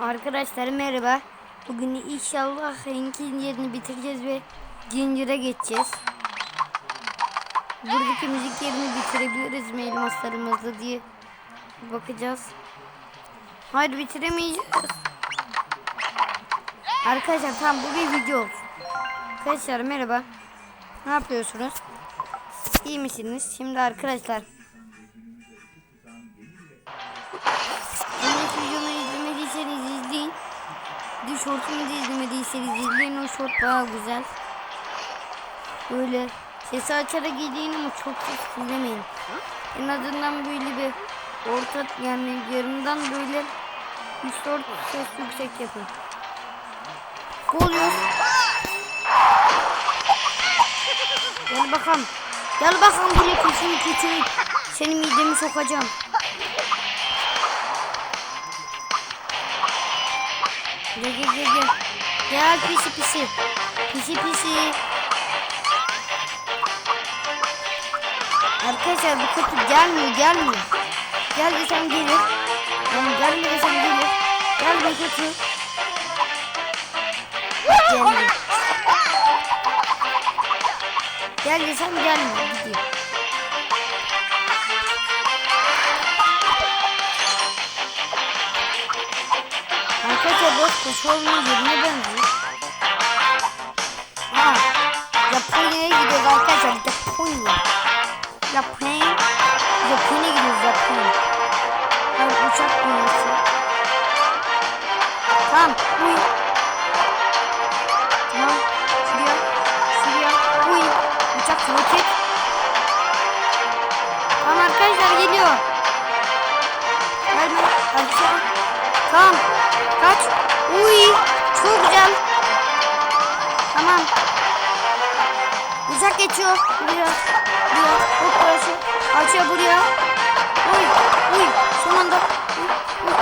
Arkadaşlar merhaba. Bugün inşallah Hank'in yerini bitireceğiz ve Ginger'a geçeceğiz. Buradaki müzik yerini bitirebiliriz mi elmaslarımızla diye bakacağız. Hayır bitiremeyeceğiz. Arkadaşlar tamam bu bir video olsun. Arkadaşlar merhaba. Ne yapıyorsunuz? İyi misiniz? Şimdi arkadaşlar izlemediyseniz izleyin. Bir shortumu da izlemediyseniz izleyin. O short baya güzel. Böyle sesi açarak izleyin ama çok ses izlemeyin. En azından böyle bir orta yani yarımdan böyle bir short ses yüksek yapın. Ne oluyor? Gel bakalım. Gel bakalım buraya küçük küçük. Senin midemi sokacağım. Gel gel gel gel. Gel pisi pisi. Pisi pisi. Arkadaşlar bu kötü gelmiyor gelmiyor. Gel desem gelir. Yani gelme desem gelir. Gel bu kötü. Geldi. Gel desem gelmiyor gidiyor. Arkadaşlar koşu olmanın yerine benziyor. Ha, Japonya'ya gidiyoruz arkadaşlar. Japonya. Japonya. Japonya gidiyoruz Japonya. Hayır uçak dünyası. Tamam. Uy. Tamam. Şuraya. Şuraya. Uy. Uçak roket. Tamam arkadaşlar geliyor. Gelme. Aşağı. Tamam. Kaç. Uy. Çok güzel. Tamam. Uçak geçiyor. Buraya. Buraya. Hop burası. Açıyor buraya. Uy. Uy. Son anda. Uy. Uy.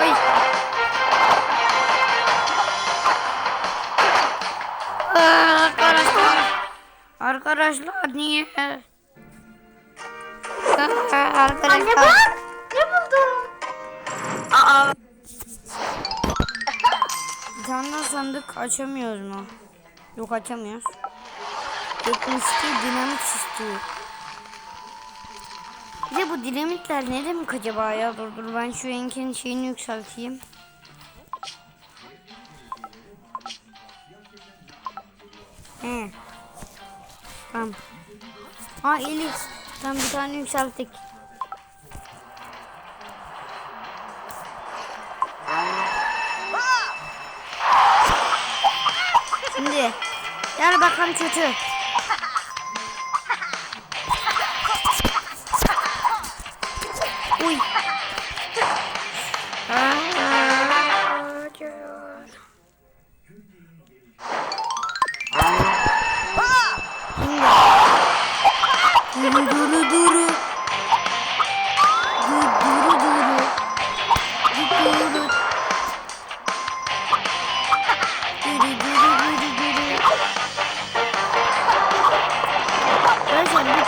Uy. Uy. Arkadaşlar. Arkadaşlar niye? Arkadaşlar. Anne bak? Aa. Bir tane sandık açamıyoruz mu? Yok açamıyoruz. Yetmişti dinamit istiyor. Bir de bu dinamitler ne demek acaba ya? Dur dur ben şu enkin şeyini yükselteyim. He. Tamam. Ha Elif. Tam bir tane yükselttik. Gel bakalım kötü.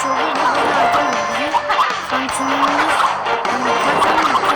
çıldır daha da artan bize. Sancımımız, yani zaten.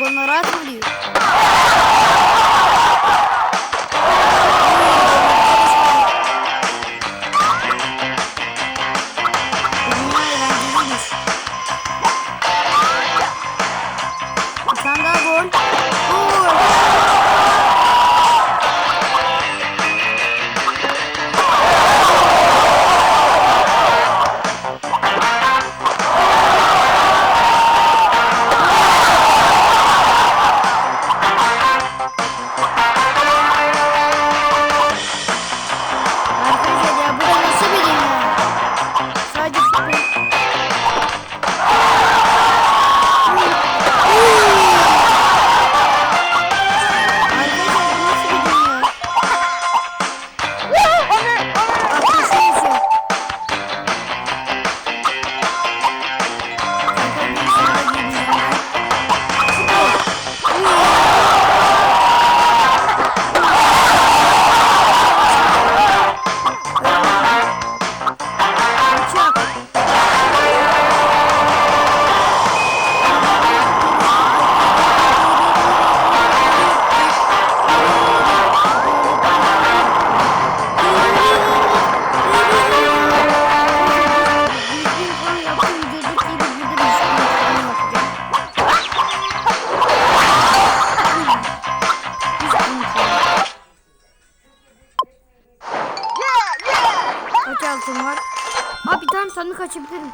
гонораторів. Abi tamam sandık açabilirim.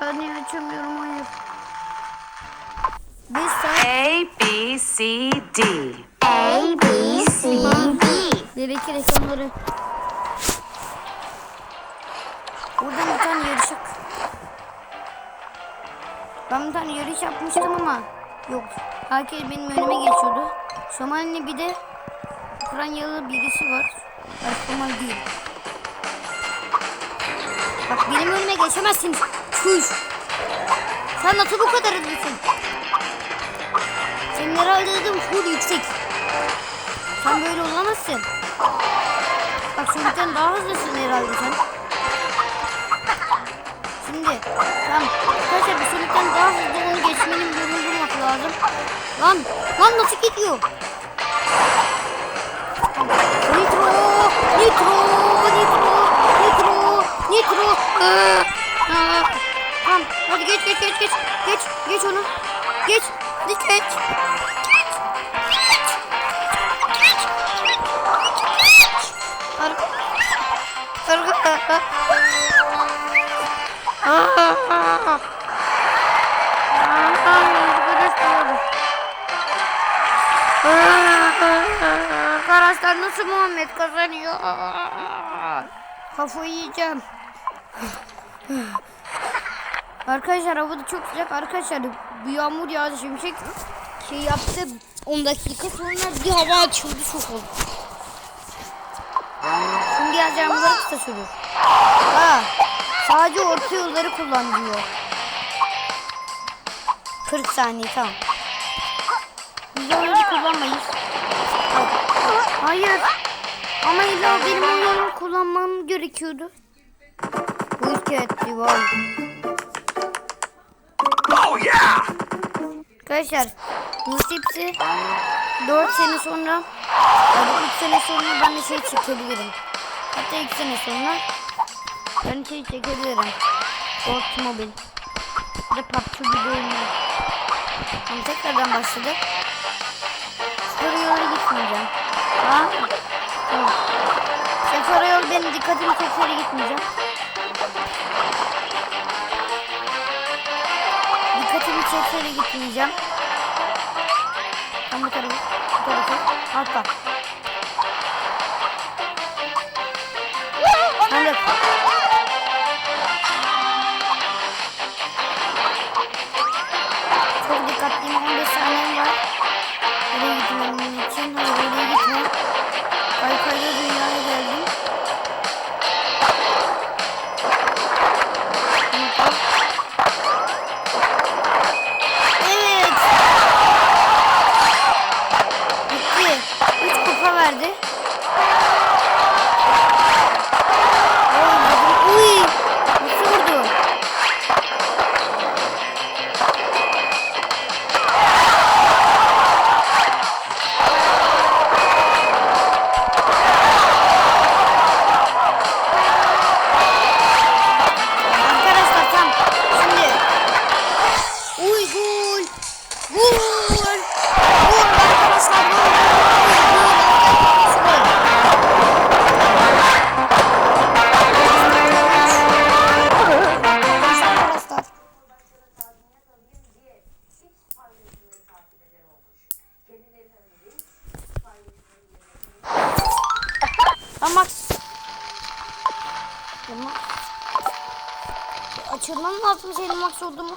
Ha, niye açamıyorum hayır. Biz A, B, C, D. A, B, C, D. Bebek reklamları. Buradan bir tane yarışık. Ben bir tane yarış yapmıştım ama yok. Herkes benim önüme geçiyordu. Somali bir de Ukraynalı birisi var. Başka değil. Bak benim önüme geçemezsin. Çüş. Sen nasıl bu kadar hızlısın? Senin herhalde dedim full yüksek. Sen böyle olamazsın. Bak Sonic'ten daha hızlısın herhalde sen. Şimdi tamam. Arkadaşlar bu Sonic'ten daha hızlı onu geçmenin yolunu bulmak lazım. Lan lan nasıl gidiyor? Nitro, nitro. Aa, aa. Tamam hadi geç geç geç geç. Geç geç onu. Geç. Hadi geç. Arka. Arka. Aa. Arkadaşlar nasıl Muhammed kazanıyor? Kafayı yiyeceğim. Arkadaşlar havada çok sıcak. Arkadaşlar bir yağmur yağdı şimşek şey yaptı 10 dakika sonra bir hava açıldı çok oldu. Şimdi yaz yağmurları kısa sürür. Ha, sadece orta yolları kullan diyor. 40 saniye tamam. Biz onları kullanmayız. Hayır. Ama illa benim o yolu kullanmam gerekiyordu. Etti vay. Oh yeah! Arkadaşlar nasipse 4 sene sonra yani 3 sene sonra ben de şey çekebilirim. Hatta 2 sene sonra ben şey çekebilirim. Otomobil. Bir de PUBG gibi oyunlar. Tamam tekrardan başladık. Spor yola gitmeyeceğim. Ha? Tamam. Spor yol benim dikkatimi çekse gitmeyeceğim. Dikkatimi çekse gitmeyeceğim. Ben bu tarafa, bu tarafa, altta. Hadi. Çok dikkatliyim. 15 saniyem var. Oraya gitmem için. Hayır oraya gitme. Kaykayla dünyaya verdi. Oy, Uy. Nasıl vurdu? Arkadaşlar tam şimdi Uy gol Gol Gol Ama Ama Açılmam lazım senin max oldu mu?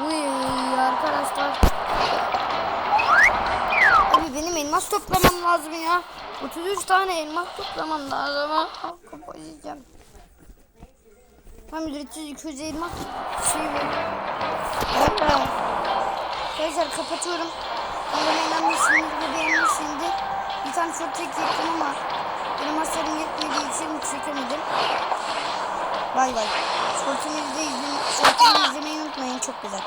Uy arkadaşlar. Abi benim elmas toplamam lazım ya. 33 tane elmas toplamam lazım. ha. Kafayı yiyeceğim. Tam 300 200 elmas şey. Bekle. Arkadaşlar kapatıyorum. Umarım eğlenmişsiniz ve beğenmişsinizdir. Bir tane çok çekecektim ama elmaslarım yetmediği için çekemedim. Bay bay. Short'umu izlemeyi, short'umu izlemeyi unutmayın. Çok güzel.